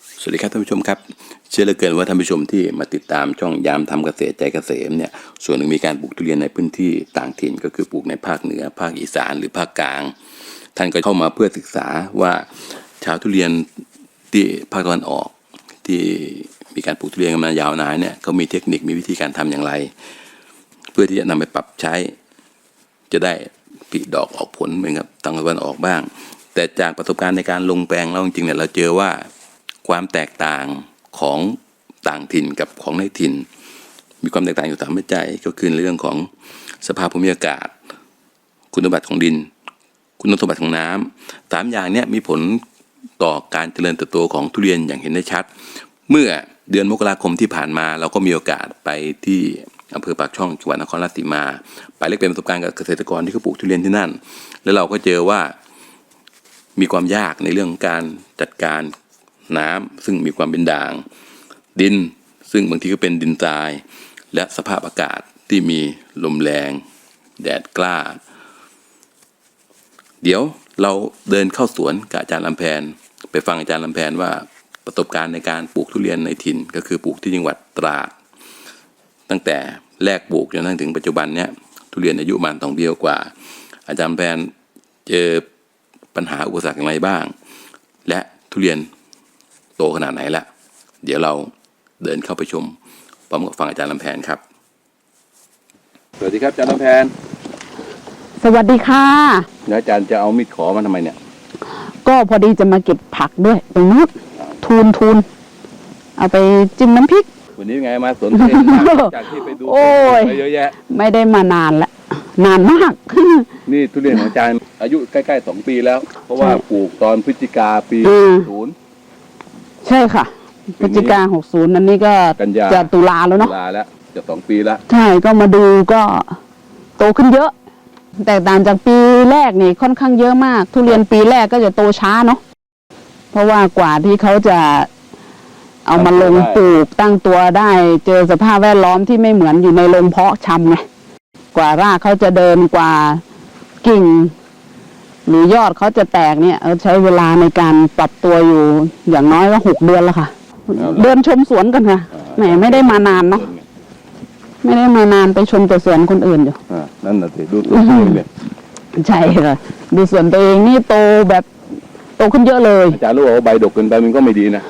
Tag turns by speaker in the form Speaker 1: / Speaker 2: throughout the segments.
Speaker 1: สวัสดีครับท่านผู้ชมครับ เชื่อเหลือเกินว่าท่านผู้ชมที่มาติดตามช่องยามทำเกษตรใจเกษมเนี่ยส่วนหนึ่งมีการปลูกทุเรียนในพื้นที่ต่างถิ่นก็คือปลูกในภาคเหนือ ภาคอีสานหรือภาคกลาง ท่านก็เข้ามาเพื่อศึกษาว่าชาวทุเรียนที่ภาคตะวันออก ที่มีการปลูกทุเรียนกันมายาวนานเนี่ยเขามีเทคนิคมีวิธีการทำอย่างไร เพื่อที่จะนำไปปรับใช้ จะได้ผลิดอกออกผลเหมือนกับทางตะวันออกบ้าง แต่จากประสบการณ์ในการลงแปลงเราจริงๆเนี่ยเราเจอว่า ความแตกต่างของต่างถิ่นกับของในถิ่น มีความแตกต่างอยู่ตามปัจจัยก็คือเรื่องของสภาพภูมิอากาศ คุณสมบัติของดิน คุณสมบัติของน้ำสามอย่างนี้มีผลต่อการเจริญเติบโตของทุเรียนอย่างเห็นได้ชัด เมื่อเดือนมกราคมที่ผ่านมาเราก็มีโอกาสไปที่อำเภอปากช่องจังหวัดนครราชสีมา ไปเล็กเป็นประสบการณ์กับเกษตรกรที่เขาปลูกทุเรียนที่นั่น แล้วเราก็เจอว่ามีความยากในเรื่องการจัดการ น้ำซึ่งมีความเป็นด่าง ดินซึ่งบางทีก็เป็นดินทราย และสภาพอากาศที่มีลมแรง แดดกล้า เดี๋ยวเราเดินเข้าสวนกับอาจารย์ลำแพน ไปฟังอาจารย์ลำแพนว่าประสบการณ์ในการปลูกทุเรียนในถิ่นก็คือปลูกที่จังหวัดตราด ตั้งแต่แรกปลูกจนถึงปัจจุบันเนี้ยทุเรียนอายุประมาณสองปียวกว่า อาจารย์ลำแพนเจอปัญหาอุปสรรคอย่างไรบ้าง และทุเรียน โตขนาดไหนละเดี๋ยวเราเดินเข้าไปชมพร้อมกับฟังอาจารย์ลำแพนครับ สวัสดีครับอาจารย์ลำแพน
Speaker 2: สวัสดีค่ะ
Speaker 1: แล้วอาจารย์จะเอามีดขอมาทำไมเนี่ย
Speaker 2: ก็พอดีจะมาเก็บผักด้วยตรงนู้นทูนทูนเอาไปจิ้มน้ำพริก
Speaker 1: วันนี้ไงมาสวนทุเรียนจากที่ไปดู
Speaker 2: โอ้ย
Speaker 1: ไปเยอะแยะ
Speaker 2: ไม่ได้มานานละนานมาก
Speaker 1: นี่ทุเรียนของอาจารย์อายุใกล้ๆสองปีแล้ว เพราะว่า
Speaker 2: ใช่
Speaker 1: ปลูกตอนพฤศจิกาปี
Speaker 2: อืม
Speaker 1: ศูนย์
Speaker 2: ใช่ค่ะ
Speaker 1: ปี
Speaker 2: พ
Speaker 1: นี้
Speaker 2: ฤศจิกาหกศูนย์อันนี้ก็
Speaker 1: กันยา
Speaker 2: จะตุลาแล้ว
Speaker 1: ตุ
Speaker 2: เนาะ
Speaker 1: ลาแล้วจะสองปีแล้ว
Speaker 2: ใช่ก็มาดูก็โตขึ้นเยอะ แต่ต่างจากปีแรกนี่ค่อนข้างเยอะมาก ทุเรียนปีแรกก็จะโตช้าเนาะเพราะว่ากว่าที่เขาจะเอามาลงปลูกตั้งตัวได้ เจอสภาพแวดล้อมที่ไม่เหมือนอยู่ในโรงเพาะชำไงกว่ารากเขาจะเดินกว่ากิ่ง หรือยอดเขาจะแตกเนี่ยเออใช้เวลาในการปรับตัวอยู่อย่างน้อยก็หกเดือนแล้วค่ะ เดินชมสวนกันค่ะแหมไม่ได้มานานเนาะไม่ได้มานานไปชมแต่สวนคนอื่นอยู่
Speaker 1: อ่านั่นน่ะสิดูตัวเองเนี่ย
Speaker 2: ใช่ค่ะดูสวนตัวเองนี่โตแบบโตขึ้นเยอะเลย
Speaker 1: อาจารย์รู้ว่าใบดกเกินไปมันก็ไม่ดีนะ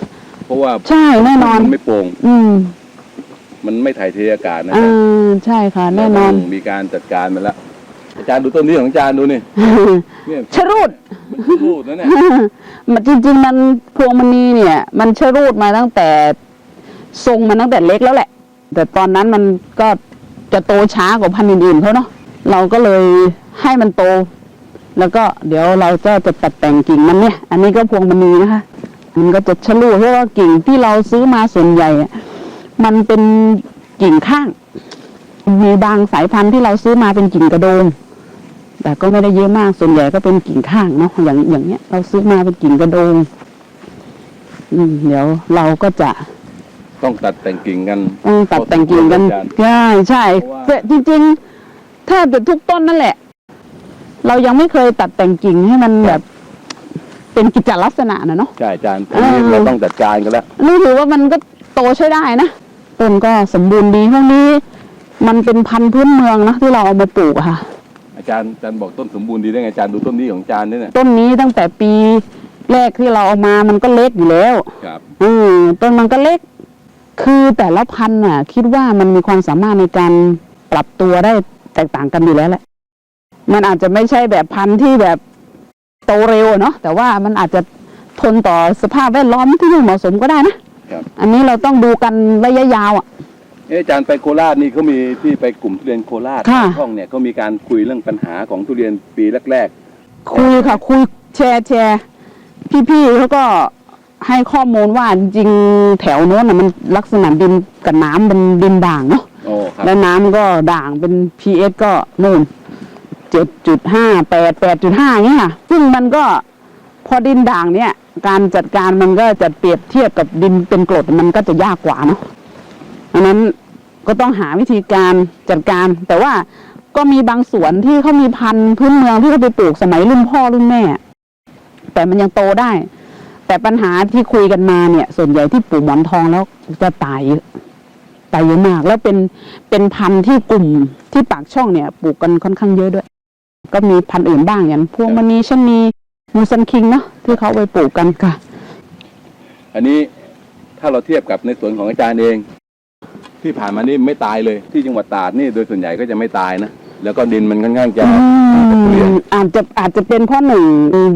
Speaker 1: เพราะว่า
Speaker 2: ใช่แน่นอน
Speaker 1: มันไม่โปร่ง
Speaker 2: อืม
Speaker 1: มันไม่ถ่ายเทอากาศนะ
Speaker 2: อ่าใช่ค่ะ แน่นอน
Speaker 1: เราต้องมีการจัดการมันแล้วอา จารย์ดูต้นนี้ของอาจารย์ดูนี่เนี่ย
Speaker 2: ชะรูด
Speaker 1: มันรูดนะเนี่ย
Speaker 2: มันจริง ๆ มันพวงมณีเนี่ย มันชะรูดมาตั้งแต่ทรงมันตั้งแต่เล็กแล้วแหละ แต่ตอนนั้นมันก็จะโตช้ากว่าพันธุ์อื่นๆเขาเนาะเราก็เลยให้มันโต แล้วก็เดี๋ยวเราก็จะตัดแต่งกิ่งมันเนี่ย อันนี้ก็พวงมณีนะคะ มันก็จะชะลูดเพราะว่ากิ่งที่เราซื้อมาส่วนใหญ่อะมันเป็นกิ่งข้าง มีบางสายพันธุ์ที่เราซื้อมาเป็นกิ่งกระโดง แต่ก็ไม่ได้เยอะมากส่วนใหญ่ก็เป็นกิ่งข้างเนาะอย่างอย่างเนี้ย เราซื้อมาเป็นกิ่งกระโดงอืมเดี๋ยวเราก็จะ
Speaker 1: ต้องตัดแต่งกิ่งกัน
Speaker 2: ต้องตัดแต่งกิ่งกัน
Speaker 1: อาจารย์
Speaker 2: ใช่ใช่
Speaker 1: เพราะว่า
Speaker 2: แต่จริงๆแทบจะทุกต้นนั่นแหละ เรายังไม่เคยตัดแต่งกิ่งให้มันแบบเป็นกิจลักษณะนะเนาะ
Speaker 1: ใช่อาจารย์ตรงนี้
Speaker 2: อ่า
Speaker 1: เราต้องจัดการกันแล้ว
Speaker 2: นี่ถือว่ามันก็โตใช้ได้นะต้นก็สมบูรณ์ดีพวกนี้ มันเป็นพันธุ์พื้นเมืองนะที่เราเอามาปลูกอะค่ะ
Speaker 1: อา จารย์อาจารย์บอกต้นสมบูรณ์ดีได้ไงอาจารย์ดูต้นนี้ของอาจารย์นี่เนี่ย
Speaker 2: ต้นนี้ตั้งแต่ปีแรกที่เราเอามามันก็เล็กอยู่แล้ว
Speaker 1: ครับ
Speaker 2: อืมต้นมันก็เล็ก คือแต่ละพันธุ์น่ะ คิดว่ามันมีความสามารถในการปรับตัวได้แตกต่างกันอยู่แล้วแหละ มันอาจจะไม่ใช่แบบพันธุ์ที่แบบโตเร็วอะเนาะแต่ว่ามันอาจจะทนต่อสภาพแวดล้อมที่ไม่เหมาะสมก็ได้นะ
Speaker 1: ครับ
Speaker 2: อันนี้เราต้องดูกันระยะยาวอะ
Speaker 1: เอ๊ะอาจารย์ไปโคราชนี่เขามีที่ไปกลุ่มทุเรียนโคราช
Speaker 2: ค่ะ
Speaker 1: ช่องเนี่ยเขามีการคุยเรื่องปัญหาของทุเรียนปีแรก
Speaker 2: คุยค่ะ คุยแชร์แชร์พี่ๆเขาก็ให้ข้อมูลว่าจริงๆแถวโน้นน่ะมันลักษณะดินกับน้ำเป็นดินด่างเนาะ
Speaker 1: ๆ โอ้ครับ
Speaker 2: แล้วน้ำก็ด่างเป็น pH ก็นู่นเจ็ดจุดห้าแปดแปดจุดห้าเงี้ยค่ะ ซึ่งมันก็พอดินด่างเนี่ย การจัดการมันก็จะเปรียบเทียบกับดินเป็นกรดมันก็จะยากกว่าเนาะอันนั้น ก็ต้องหาวิธีการจัดการ แต่ว่าก็มีบางสวนที่เขามีพันธุ์พื้นเมืองที่เขาไปปลูกสมัยรุ่นพ่อรุ่นแม่ แต่มันยังโตได้ แต่ปัญหาที่คุยกันมาเนี่ย ส่วนใหญ่ที่ปลูกหมอนทองแล้วจะตายเยอะตายเยอะมาก แล้วเป็นเป็นพันธุ์ที่กลุ่มที่ปากช่องเนี่ย ปลูกกันค่อนข้างเยอะด้วย ก็มีพันธุ์อื่นบ้างอย่างพวงมณีชนีมูซันคิงเนาะที่เขาไปปลูกกันค่ะ
Speaker 1: อันนี้ถ้าเราเทียบกับในสวนของอาจารย์เอง ที่ผ่านมานี่ไม่ตายเลย ที่จังหวัดตราดนี่โดยส่วนใหญ่ก็จะไม่ตายนะ แล้วก็ดินมันค่อนข้างจะเรียน
Speaker 2: อาจจะอาจจะเป็นเพราะหนึ่ง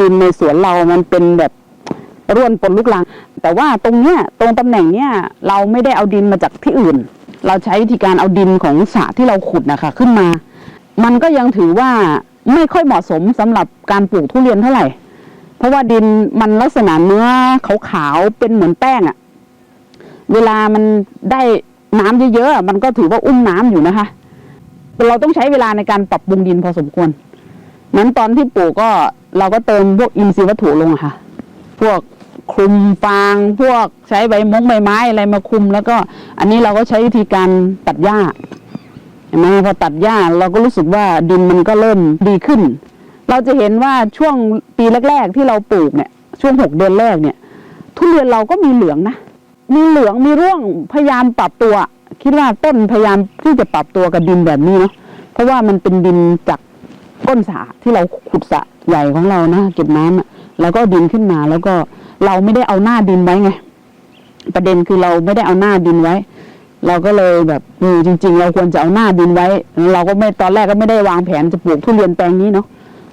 Speaker 2: ดินในสวนเรามันเป็นแบบร่วนปนลูกลัง แต่ว่าตรงเนี้ยตรงตำแหน่งเนี้ยเราไม่ได้เอาดินมาจากที่อื่น เราใช้วิธีการเอาดินของสระที่เราขุดนะคะขึ้นมา มันก็ยังถือว่าไม่ค่อยเหมาะสมสำหรับการปลูกทุเรียนเท่าไหร่ เพราะว่าดินมันลักษณะเนื้อขาวๆเป็นเหมือนแป้งอะเวลามันได้ น้ำเยอะๆมันก็ถือว่าอุ้มน้ำอยู่นะคะ เราต้องใช้เวลาในการปรับปรุงดินพอสมควรนั้นตอนที่ปลูกก็เราก็เติมพวกอินทรีย์วัตถุลงะค่ะ พวกคลุมฟาง พวกใช้ใบมงใบไม้อะไรมาคลุม แล้วก็อันนี้เราก็ใช้วิธีการตัดหญ้าเห็นไหมพอตัดหญ้าเราก็รู้สึกว่าดินมันก็เริ่มดีขึ้น เราจะเห็นว่าช่วงปีแรก ๆ ที่เราปลูกเนี่ย ช่วงหกเดือนแรกเนี่ย ทุเรียนเราก็มีเหลืองนะ มีเหลืองมีร่วงพยายามปรับตัว คิดว่าต้นพยายามที่จะปรับตัวกับดินแบบนี้เนาะเพราะว่ามันเป็นดินจากก้นสระที่เราขุดสระใหญ่ของเรานะเก็บน้ำอะแล้วก็ดินขึ้นมา แล้วก็เราไม่ได้เอาหน้าดินไว้ไง ประเด็นคือเราไม่ได้เอาหน้าดินไว้ เราก็เลยแบบเออจริง ๆ เราควรจะเอาหน้าดินไว้ เราก็ไม่ตอนแรกก็ไม่ได้วางแผนจะปลูกทุเรียนแปลงนี้เนาะ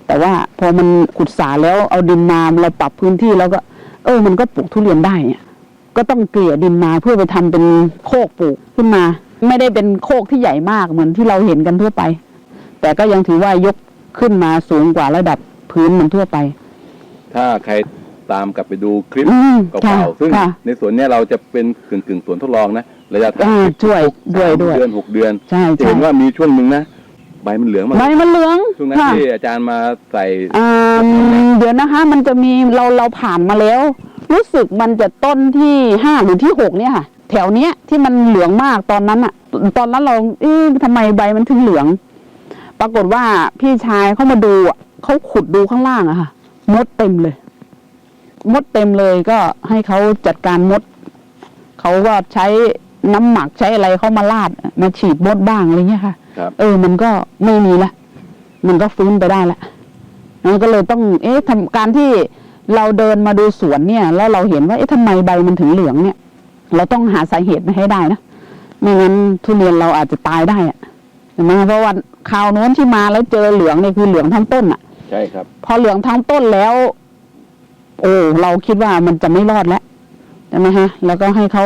Speaker 2: แต่ว่าพอมันขุดสระแล้วเอาดินมาเราปรับพื้นที่แล้วก็ เออ มันก็ปลูกทุเรียนได้เนี่ย ก็ต้องเกลี่ยดินมาเพื่อไปทำเป็นโคกปลูกขึ้นมา ไม่ได้เป็นโคกที่ใหญ่มากเหมือนที่เราเห็นกันทั่วไป แต่ก็ยังถือว่ายกขึ้นมาสูงกว่าระดับพื้นมันทั่วไป
Speaker 1: ถ้าใครตามกลับไปดูคลิป
Speaker 2: อืม
Speaker 1: เก่า
Speaker 2: ค่ะ
Speaker 1: ๆซึ่ง
Speaker 2: ค่ะ
Speaker 1: ในสวนเนี้ยเราจะเป็นกึ่งกึ่งๆสวนทดลองนะระยะทาง
Speaker 2: อ่าช่วยด้วย
Speaker 1: สาม
Speaker 2: ด้วย
Speaker 1: เดือนหกเดือน
Speaker 2: ใช่
Speaker 1: จะ
Speaker 2: ใช่
Speaker 1: เห็นว่ามีช่วงหนึ่งนะใบมันเหลืองมาก
Speaker 2: ใบมันเหลือง
Speaker 1: ช่วงนั้น
Speaker 2: ค่ะ
Speaker 1: ที่อาจารย์มาใส่
Speaker 2: อ่าเดี๋ยวนะคะ มันจะมีเราเราผ่านมาแล้ว รู้สึกมันจะต้นที่ห้าหรือที่หกเนี่ยค่ะ แถวเนี้ยที่มันเหลืองมากตอนนั้นอะตอนนั้นเราเอ๊ะทำไมใบมันถึงเหลือง ปรากฏว่าพี่ชายเขามาดูอะเขาขุดดูข้างล่างอะค่ะ มดเต็มเลย มดเต็มเลยก็ให้เขาจัดการมดเขาก็ใช้น้ำหมักใช้อะไรเข้ามาลาดมาฉีดมดบ้างอะไรเงี้ยค่ะ
Speaker 1: ครับ
Speaker 2: เออ มันก็ไม่มีละมันก็ฟื้นไปได้ละมันก็เลยต้อง เอ๊ะทำการที่ เราเดินมาดูสวนเนี่ย แล้วเราเห็นว่าเอ๊ะทำไมใบมันถึงเหลืองเนี่ย เราต้องหาสาเหตุมาให้ได้นะไม่งั้นทุเรียนเราอาจจะตายได้อะเห็นไหมเพราะว่าคราวโน้นที่มาแล้วเจอเหลืองเนี่ยคือเหลืองทั้งต้นอะ
Speaker 1: ใช่ครับ
Speaker 2: พอเหลืองทั้งต้นแล้ว โอ้เราคิดว่ามันจะไม่รอดแล้วใช่ไหมฮะ แล้วก็ให้เขา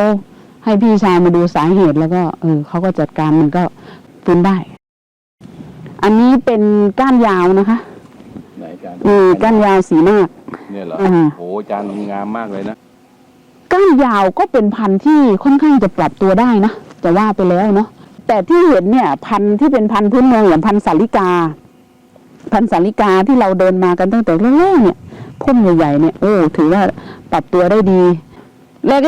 Speaker 2: ให้พี่ชายมาดูสาเหตุแล้วก็ เออเขาก็จัดการมันก็ฟื้นได้ อันนี้เป็นก้านยาวนะคะ
Speaker 1: ไหนอาจารย์
Speaker 2: อืมก้านยาวสีมาก
Speaker 1: เนี่ยเหรอ
Speaker 2: อ่า
Speaker 1: โอ้อาจารย์งามมากเลยนะ
Speaker 2: ก้านยาวก็เป็นพันธุ์ที่ค่อนข้างจะปรับตัวได้นะจะว่าไปแล้วเนาะแต่ที่เห็นเนี่ยพันธุ์ที่เป็นพันธุ์พื้นเมืองอย่างพันธุ์สาลิกา พันธุ์สาลิกาที่เราเดินมากันตั้งแต่แรกๆเนี่ยพุ่มใหญ่ๆเนี่ยโอ้ถือว่าปรับตัวได้ดี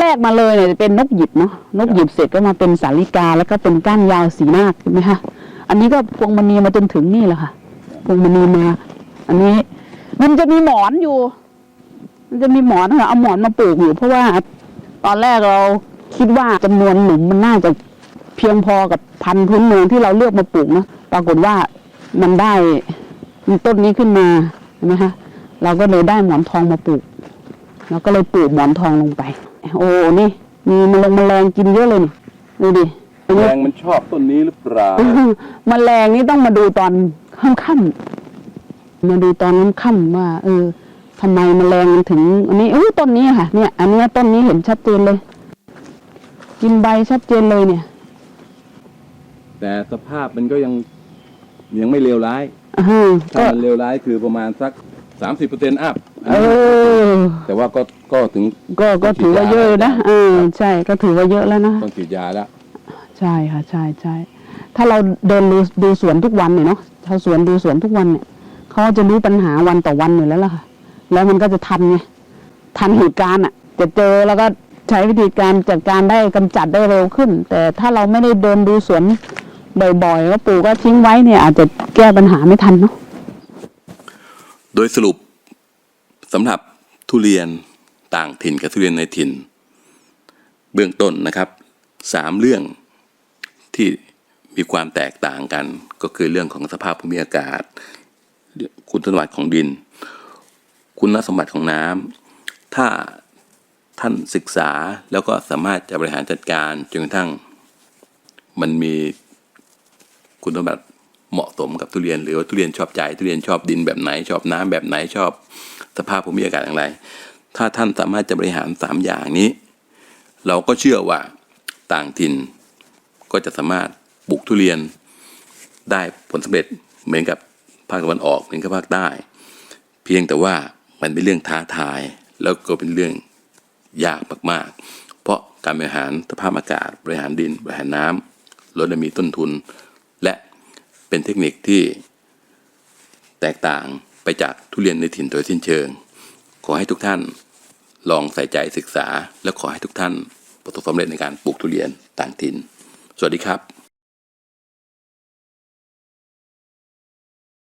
Speaker 2: แรกๆมาเลยเนี่ยจะเป็นนกหยิบเนาะนกหยิบเสร็จก็มาเป็นสาลิกา แล้วก็เป็นก้านยาวสีนาคใช่ไหมคะอันนี้ก็พวงมณีมาจนถึงนี่แหละค่ะพวงมณีมา อันนี้ มันจะมีหมอนอยู่ มันจะมีหมอนค่ะเอาหมอนมาปลูกอยู่ เพราะว่าตอนแรกเราคิดว่าจำนวนหลุมมันน่าจะเพียงพอกับพันธุ์พื้นเมืองที่เราเลือกมาปลูกนะปรากฏว่ามันได้ต้นนี้ขึ้นมาเห็นไหมคะเราก็เลยได้หมอนทองมาปลูกเราก็เลยปลูกหมอนทองลงไป โอ้นี่มีแมลงแมลงกินเยอะเลยนี่ดูดิอัน
Speaker 1: แม
Speaker 2: นี้
Speaker 1: ลงมันชอบต้นนี้หรือเปล่า
Speaker 2: มแมลงนี่ต้องมาดูตอนค่ำๆ มาดูตอนค่ำๆว่า เออทำไมมแมลงมันถึง อันนี้เออต้นนี้ค่ะ เนี่ย อันเนี้ยต้นนี้เห็นชัดเจนเลย กินใบชัดเจนเลยเนี่ย
Speaker 1: แต่สภาพมันก็ยังยังไม่เลวร้าย
Speaker 2: อ่าฮะ
Speaker 1: ถ้า
Speaker 2: ก็
Speaker 1: มันเลวร้ายคือประมาณสักสามสิบเปอร์เซ็นต์อัพ
Speaker 2: เออ
Speaker 1: แต่ว่าก็ก็ถึง
Speaker 2: ก็ก็ถือว่าเยอะนะเออใช่ก็ถือว่าเยอะแล้วนะ
Speaker 1: ต้องฉีดยาแล้ว
Speaker 2: ใช่ค่ะ ใช่ใช่ถ้าเราเดินดูดูสวนทุกวันเนี่ยเนาะชาวสวนดูสวนทุกวันเนี่ย เขาจะรู้ปัญหาวันต่อวันอยู่แล้วล่ะค่ะ แล้วมันก็จะทันไงทันเหตุการณ์อะ จะเจอแล้วก็ใช้วิธีการจัดการได้กำจัดได้เร็วขึ้น แต่ถ้าเราไม่ได้เดินดูสวนบ่อยๆก็ปลูกก็ทิ้งไว้เนี่ยอาจจะแก้ปัญหาไม่ทันเนาะ
Speaker 1: โดยสรุปสำหรับทุเรียนต่างถิ่นกับทุเรียนในถิ่น เบื้องต้นนะครับสามเรื่องที่มีความแตกต่างกัน ก็คือเรื่องของสภาพภูมิอากาศ คุณสมบัติของดิน คุณสมบัติของน้ำถ้าท่านศึกษาแล้วก็สามารถจะบริหารจัดการจนกระทั่ง มันมีคุณสมบัติเหมาะสมกับทุเรียน หรือว่าทุเรียนชอบใจ ทุเรียนชอบดินแบบไหน ชอบน้ำแบบไหนชอบสภาพภูมิอากาศอย่างไร ถ้าท่านสามารถจะบริหารสามอย่างนี้ เราก็เชื่อว่าต่างถิ่น ก็จะสามารถปลูกทุเรียนได้ผลสำเร็จเหมือนกับ ภาคตะวันออกเหมือนกับภาคใต้ เพียงแต่ว่ามันเป็นเรื่องท้าทาย แล้วก็เป็นเรื่องยากมากๆ เพราะการบริหารสภาพอากาศ บริหารดิน บริหารน้ำลดและมีต้นทุน และเป็นเทคนิคที่แตกต่างไปจากทุเรียนในถิ่นโดยสิ้นเชิง ขอให้ทุกท่านลองใส่ใจศึกษา และขอให้ทุกท่านประสบความสำเร็จในการปลูกทุเรียนต่างถิ่น สวัสดีครับ